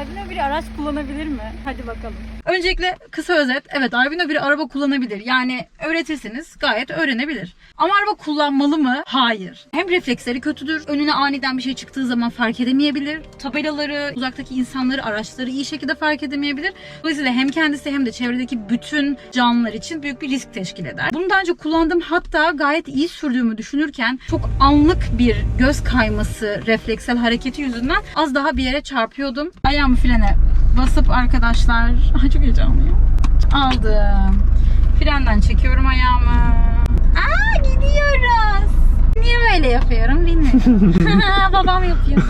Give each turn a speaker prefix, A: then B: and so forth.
A: albino biri araç kullanabilir mi? Hadi bakalım.
B: Öncelikle kısa özet. Evet albino biri araba kullanabilir. Yani öğretirseniz gayet öğrenebilir. Ama araba kullanmalı mı? Hayır. Hem refleksleri kötüdür. Önüne aniden bir şey çıktığı zaman fark edemeyebilir. Tabelaları, uzaktaki insanları, araçları iyi şekilde fark edemeyebilir. Dolayısıyla hem kendisi hem de çevredeki bütün canlılar için büyük bir risk teşkil eder. Bunu daha önce kullandım. Hatta gayet iyi sürdüğümü düşünürken çok anlık bir göz kayması, refleksel hareketi yüzünden az daha bir yere çarpıyordum. Ayağımı frene basıp arkadaşlar... Ay çok heyecanlıyım. Aldım. Frenden çekiyorum ayağımı. Aa gidiyoruz. Niye böyle yapıyorum bilmiyorum. Babam yapıyor.